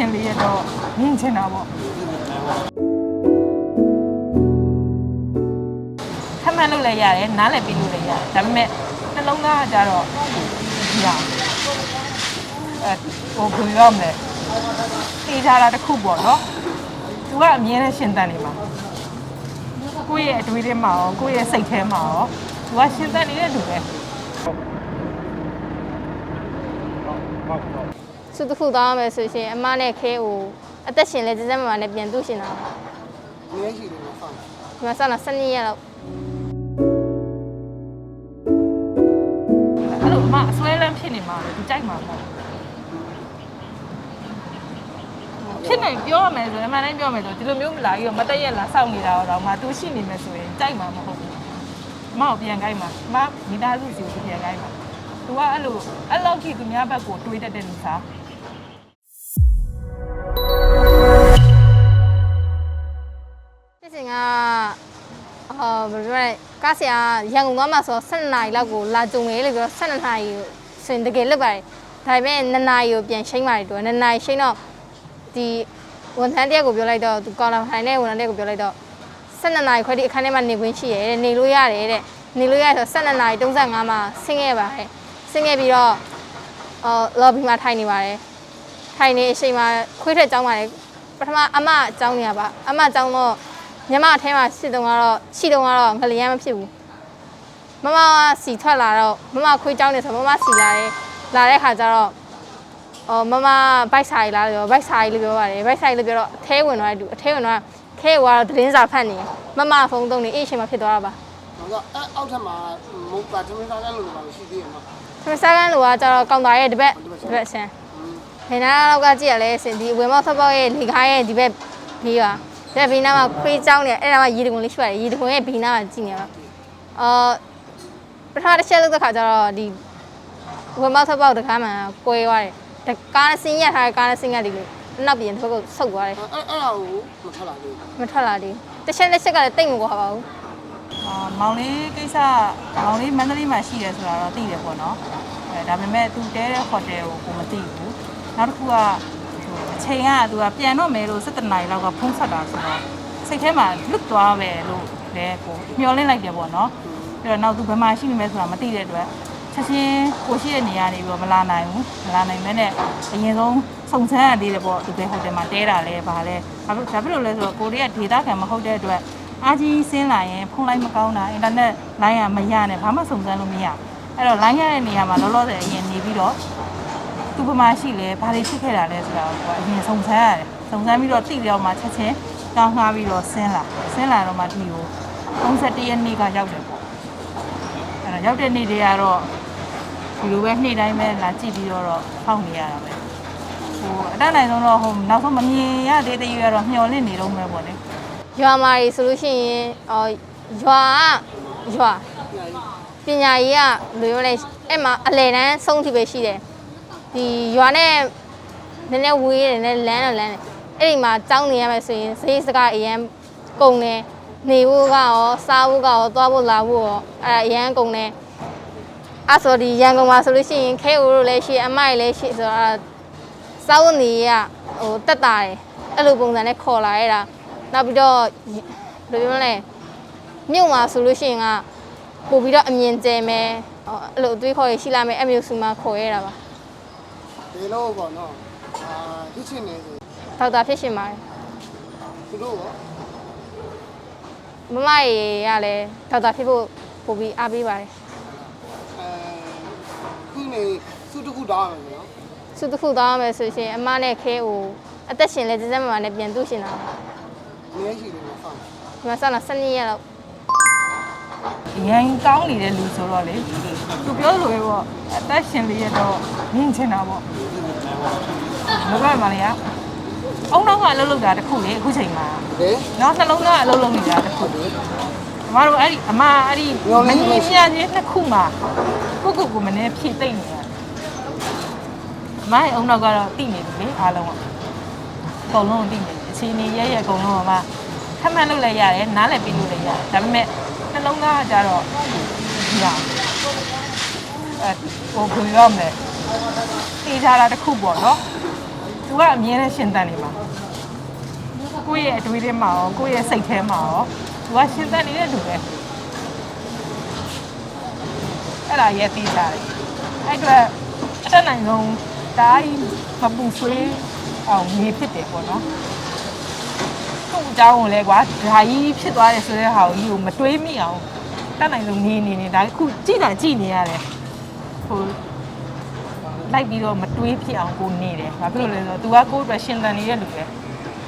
ရှင်လေးရတော့မြင်ချင်တာပေါ့ခက်မှန်လို့လည်းရတယ်နားလည်းပြီးလို့လည်းရတယ်ဒါပေမဲ့နှလုံးသားကကြတော့ဒီဟာအဲဟိုဘယ်လိုရမလဲတေးထားတာတစ်ခုပေါ့နော်သူကအမြဲတမ်းရှင်သန်နေမှာကိုယ့်ရဲ့အတွေးထဲမှာရောကိုယ့်ရဲ့စိတ်ထဲမှာရောသူကရှင်သန်နေတဲ့လူပဲ စုတစ်ခုသွားရမယ်ဆိုရှင်အမနဲ့ခဲကိုအသက်ရှင်လဲစစမမနဲ့ပြန်သူ့ရှင်တာနည်းရှိတယ်ဆောင်းဒီမှာဆောင်းတာ12ရက်လောက်အဲ့လိုအမအစွဲလန်းဖြစ်နေမှာလေသူကြိုက်မှာမဟုတ်ဘူးဖြစ်နေပြောရမယ်ဆိုရင်အမှန်တိုင်းပြောမယ်ဆိုဒီလိုမျိုးမလာပြီးတော့မတက်ရက်လာစောင့်နေတာတော့မှသူရှိနေမယ်ဆိုရင်ကြိုက်မှာမဟုတ်ဘူးအမကိုပြန်ကြိုက်မှာအမမိသားစုစီကိုပြန်ကြိုက်မှာသူကအဲ့လိုအဲ့လောက်ကြီးသူများဘက်ကိုတွေးတတ်တဲ့လူစားဖြစ် ကားဆရာရန်ကုန်သွားမှာဆို12နာရီလောက်ကိုလာကြုံမယ်လို့ပြော12နာရီကိုဆိုရင်တကယ်လွတ်ပါတယ်ဒါပေမဲ့2နာရီကိုပြန်ရှိမ့်ပါတယ်သူက2နာရီရှိမ့်တော့ဒီဝန်ထမ်းတယောက်ကိုပြောလိုက်တော့သူကောင်လာထိုင်တဲ့ဝန်ထမ်းတယောက်ကိုပြောလိုက်တော့12နာရီခွဲဒီအခန်းထဲမှာနေခွင့်ရှိရဲတဲ့နေလို့ရတယ်တဲ့နေလို့ရဆို12နာရီ35မှာဆင်းခဲ့ပါတယ်ဆင်းခဲ့ပြီးတော့အော် lobby မှာထိုင်နေပါတယ်ထိုင်နေအချိန်မှာခွေးထက်ကျောင်းပါတယ်ပထမအမအကျောင်းနေရပါအမအကျောင်းတော့ ညမအထဲမှာရှိတုံကတော့ရှိတုံကတော့ငလျမ်းမဖြစ်ဘူးမမကစီထွက်လာတော့မမခွေးကျောင်းနေဆိုမမစီလာတယ်လာတဲ့ခါကျတော့အော်မမဘိုက်စာရီလာလို့ပြောဘိုက်စာရီလို့ပြောပါတယ်ဘိုက်စာရီလို့ပြောတော့အထဲဝင်သွားတယ်သူအထဲဝင်သွားခဲကတော့သတင်းစာဖတ်နေမမဖုန်းသုံးနေအဲ့အချိန်မှာဖြစ်သွားတာပါတော့အဲအောက်ထက်မှာမုတ်ပါထမင်းသားလည်းလို့ပါရှိသေးတယ်နော်သမစားကန်းလိုကကျတော့ကောင်တာရဲ့ဒီဘက်ဒီဘက်ဆန်းဟင်နာလောက်ကကြည့်ရလဲစင်ဒီဝင်မောက်ဖက်ပေါက်ရဲ့လေကားရဲ့ဒီဘက်ဘေးပါ ဒီဘက်ဘေးနားမှာခွေးချောင်းနေအဲ့ဒါမှရေတကွန်လေးရှိပါတယ်ရေတကွန်ရဲ့ဘေးနားမှာကြည့်နေပါအော်ပထမတစ်ချက်လောက်တဲ့ခါကျတော့ဒီဝင်မောက်ဖက်ပေါက်တကားမှာကွဲသွားတယ်တကားစင်းရထားတဲ့ကားစင်းရဒီလိုနောက်ပြန်တစ်ခါကဆုတ်သွားတယ်အဲအဲ့ဒါကိုမထလာဘူးမထွက်လာသေးဘူးတစ်ချက်တစ်ချက်ကလည်းတိတ်မကွာပါဘူးအာမောင်လေးကိစ္စမောင်လေးမန္တလေးမှာရှိတယ်ဆိုတာတော့သိတယ်ပေါ့နော်အဲဒါပေမဲ့သူတဲတဲ့ဟိုတယ်ကိုကိုမသိဘူးနောက်တစ်ခုကဟို အချိန်ကသူကပြန်တော့မယ်လို့17နာရီလောက်ကဖုံးဆက်တာဆိုတော့စိတ်ထဲမှာလွတ်သွားပဲလို့လည်းကိုမျောလင့်လိုက်တယ်ပေါ့နော်ပြီးတော့နောက်သူဘယ်မှာရှိနေမလဲဆိုတာမသိတဲ့အတွက်ချက်ချင်းကိုရှိတဲ့နေရာနေပြီးတော့မလာနိုင်ဘူးမလာနိုင်မဲနဲ့အရင်ဆုံးစုံစမ်းရသေးတယ်ပေါ့ဒီဘယ်ဟိုတယ်မှာတဲတာလဲဗာလဲဘာဖြစ်ဒါဖြစ်လို့လဲဆိုတော့ကိုရီးယားဒေတာခံမဟုတ်တဲ့အတွက်အားကြီးဆင်းလာရင်ဖုန်းလိုင်းမကောင်းတာအင်တာနက်လိုင်းကမရနဲ့ဘာမှစုံစမ်းလို့မရအဲ့တော့လိုင်းရတဲ့နေရာမှာလောလောဆယ်အရင်နေပြီးတော့ သူပမာရှိလဲဘာတွေဖြစ်ခဲ့တာလဲဆိုတာကိုအရင်စုံစမ်းရတယ်စုံစမ်းပြီးတော့သိပြောမှချက်ချင်းကောင်းငှားပြီးတော့ဆင်းလာဆင်းလာတော့မှဒီကို31ရက်နေ့ကရောက်တယ်ပေါ့အဲ့တော့ရောက်တဲ့နေ့တွေကတော့ဒီလိုပဲနေ့တိုင်းပဲလာကြည့်ပြီးတော့ဖောက်နေရတာပဲဟိုအတက်နိုင်ဆုံးတော့ဟိုနောက်ဆုံးမမြင်ရသေးတဲ့ရွေးကတော့မျောလင့်နေတော့မယ်ပေါ့လေရွာမာရီဆိုလို့ရှိရင်အော်ရွာကရွာပညာရေးကဘယ်လိုလဲအဲ့မှာအလဲတန်းဆုံးထိပဲရှိတယ် ဒီရွာနဲ့နည်းနည်းဝေးတယ်နည်းလမ်းတော့လမ်းတယ်အဲ့ဒီမှာကြောင်းနေရမယ်ဆိုရင်ဈေးစကားအရန်ကုန်တယ်နေဖို့ကရောစားဖို့ကရောသွားဖို့လာဖို့ရောအဲ့ဒါအရန်ကုန်တယ်အဲ့ဆိုဒီရန်ကုန်မှာဆိုလို့ရှိရင်ခဲဦးတို့လည်းရှိအမိုက်လည်းရှိဆိုတော့စားဖို့နေရဟိုတက်တာတယ်အဲ့လိုပုံစံနဲ့ခေါ်လာရတာနောက်ပြီးတော့ဘယ်လိုပြောမလဲမြုပ်မှာဆိုလို့ရှိရင်ကပို့ပြီးတော့အမြင်ကျဲမယ်ဟောအဲ့လိုအသွေးခေါ်ရရှိလာမယ်အမျိုးစုမှာခေါ်ရတာပါ ဒီလိုပေါ့နော်အာဖြစ်ချင်နေဆိုဒေါက်တာဖြစ်ရှင်ပါတယ်သူတို့ရောမမရေကလည်းဒေါက်တာဖြစ်ဖို့ပို့ပြီးအားပေးပါတယ်အဲခုနေစုတစ်ခုတောင်းရမယ်နော်စုတစ်ခုသွားရမယ်ဆိုရှင်အမနဲ့ခဲကိုအသက်ရှင်လဲစစမမနဲ့ပြန်သူ့ရှင်တာပါနည်းရှိတယ်ဆောင်းဒီမှာဆောင်းတာ12ရက်လောက် ရန်ကောင်းနေတဲ့လူဆိုတော့လေသူပြောလို့ပဲပေါ့အသက်ရှင်လေးရတော့မြင်ချင်တာပေါ့မကမလေးကအုံတော့ကအလုပ်လုပ်တာတစ်ခုလေအခုချိန်မှာဟဲ့နော်နှလုံးသားအလုပ်လုပ်နေတာတစ်ခုလေအမတို့အဲ့ဒီအမအဲ့ဒီမင်းကြီးများချင်းတစ်ခုမှာကိုကိုကိုမနေဖြည့်သိမ့်နေတာအမရဲ့အုံတော့ကတော့တိနေပြီလေအားလုံးကအကုန်လုံးတိနေတယ်အခြေအနေရရအကုန်လုံးကမှခက်မှန်လို့လည်းရတယ်နားလည်းပြီးလို့လည်းရတယ်ဒါပေမဲ့ နှလုံးသားကကြတော့ဒီဟာအဲဟိုဘယ်လိုရမလဲတေးထားတာတစ်ခုပေါ့နော်သူကအမြဲတမ်းရှင်သန်နေမှာကိုယ့်ရဲ့အတွေးထဲမှာရောကိုယ့်ရဲ့စိတ်ထဲမှာရောသူကရှင်သန်နေတဲ့လူပဲအဲ့ဒါရဲ့သိကြတယ်အဲ့အတွက်အတက်နိုင်ဆုံးဒါကြီးမပူဆွေးအောင်နေဖြစ်တယ်ပေါ့နော် သူ့အကြောင်းကိုလည်းကွာဒါကြီးဖြစ်သွားတယ်ဆိုတဲ့ဟာကိုကြီးကိုမတွေးမိအောင်တက်နိုင်ဆုံးနေနေနေဒါအခုကြည့်တာကြည့်နေရတယ်ဟိုလိုက်ပြီးတော့မတွေးဖြစ်အောင်ကိုနေတယ်။ဘာဖြစ်လို့လဲဆိုတော့ तू ကကိုယ့်အတွက်ရှင်သန်နေတဲ့လူပဲ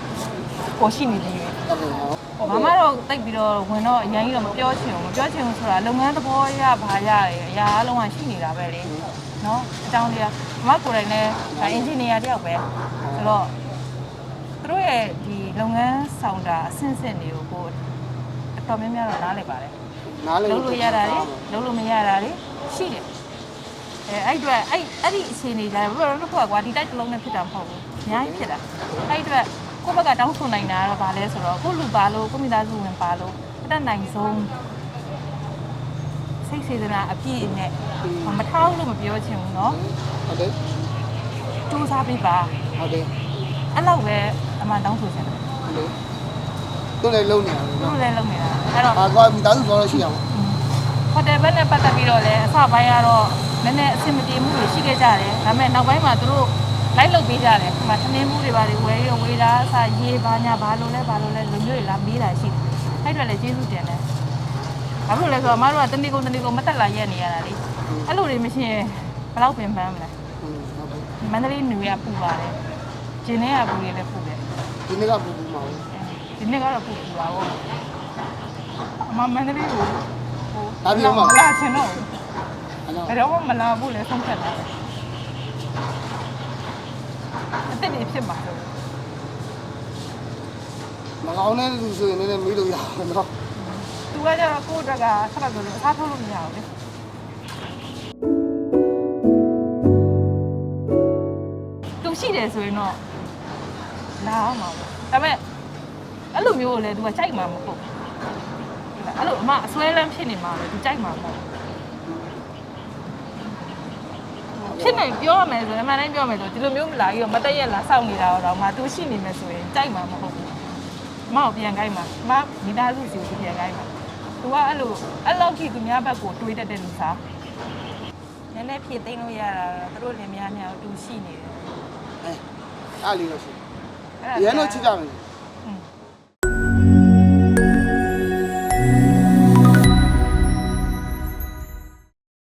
။ကိုရှိနေသေးတယ်ဟုတ်ကဲ့ဟုတ်။မမတော့တိတ်ပြီးတော့ဝင်တော့အရင်ကြီးတော့မပြောချင်ဘူး။မပြောချင်ဘူးဆိုတာလုပ်ငန်းသဘောရဘာရရအရာအလုံးကရှိနေတာပဲလေ။နော်။အကြောင်းတရားမမကိုယ်တိုင်လည်းဒါအင်ဂျင်နီယာတယောက်ပဲ။ဆိုတော့သူ တို့ရဲ့ဒီလုပ်ငန်းဆောင်တာအဆင့်ဆင့်တွေကိုကိုအတော်များများတော့နားလည်ပါတယ် နားလေ လုံးလို့ရတာလေလုံးလို့မရတာလေရှိတယ်အဲအဲ့အတွက်အဲ့အဲ့ဒီအခြေအနေကြတယ်ဘယ်လိုလဲကွာကွာဒီတိုက်တစ်လုံးနဲ့ဖြစ်တာမဟုတ်ဘူးအများကြီးဖြစ်တာအဲ့အတွက်ကိုယ့်ဘက်ကတောင်းဆိုနိုင်တာကတော့ဗာလဲဆိုတော့ကိုယ့်လူပါလို့ကိုယ့်မိသားစုဝင်ပါလို့အတက်နိုင်ဆုံးစိတ်စေတနာအပြည့်နဲ့မထောက်လို့မပြောချင်ဘူးเนาะ ဟုတ်တယ် စူးစမ်းပေးပါ ဟုတ်တယ် အဲ့လောက်ပဲ အမှန်တောင်းဆိုချင်တယ်ဟုတ်တယ်သူလည်းလုံနေတယ်သူနော်တို့လည်းလုပ်နေတာအဲ့တော့ အာကောမိသားစုဆိုတော့ရှိအောင်ဟိုတယ်ဘက်နဲ့ပတ်သက်ပြီးတော့လည်းအစပိုင်းကတော့နည်းနည်းအဆင်မပြေမှုတွေရှိခဲ့ကြတယ်ဒါပေမဲ့နောက်ပိုင်းမှာသူတို့လိုက်လုပ်ပေးကြတယ်ဒီမှာထမင်းမှုတွေပါတွေဝယ်ရဝေးတာအစားရေးပါညာဘာလို့လဲဘာလို့လဲလူမျိုးတွေလာမေးတာရှိတယ်အဲ့တော့လည်းကျေးဇူးတင်တယ်ဘာလို့လဲဆိုတော့အမတို့ကတနေ့ကုန်တနေ့ကုန်မတက်လာရက်နေရတာလေအဲ့လိုတွေမရှိရင်ဘယ်တော့ပင်ပန်းမလဲဟုတ်တယ်မန္တလေးနွေကပူပါတယ်ဂျင်းထဲကပူတွေလည်းပူတယ် ဒီနေ့ကပူပူမှာဒီနေ့ကတော့ပူပူပါဘောအမမန္တလေးကိုဟိုဒါပြောမှာမလာချင်တော့ဘူးအဲ့တော့ဘယ်တော့မှမလာဘူးလေဆုံးဖြတ်တာအစ်စ်တွေဖြစ်မှာလို့မကောင်းတဲ့လူဆိုရင်လည်းမေးလို့ရအောင်နော်သူကကျတော့ကိုယ့်အတွက်ကဆက်လက်လို့အစားထိုးလို့မရဘူးလေသူရှိတယ်ဆိုရင်တော့ လာအောင်ပါဘူးဒါပေမဲ့အဲ့လိုမျိုးကိုလည်းသူကကြိုက်မှာမဟုတ်ဘူးအဲ့လိုအမအစွဲလန်းဖြစ်နေမှာလေသူကြိုက်မှာမဟုတ်ဘူးဖြစ်နေပြောရမယ်ဆိုရင်အမှန်တိုင်းပြောရမယ်ဆိုဒီလိုမျိုးမလာကြီးတော့မတက်ရက်လာစောင့်နေတာတော့မှသူရှိနေမယ်ဆိုရင်ကြိုက်မှာမဟုတ်ဘူးအမကိုပြန်ခိုင်းမှာအမမိသားစုစီကိုပြန်ခိုင်းမှာသူကအဲ့လိုအဲ့လောက်ကြီးသူများဘက်ကိုတွေးတတ်တဲ့လူစားနည်းနည်းဖြည့်သိမ်းလို့ရတာတော့သူတို့လည်းများများတူရှိနေတယ်အဲအားလေးတော့ရှိ အဲ့ဒါရန်တော့ချစ်ကြမယ်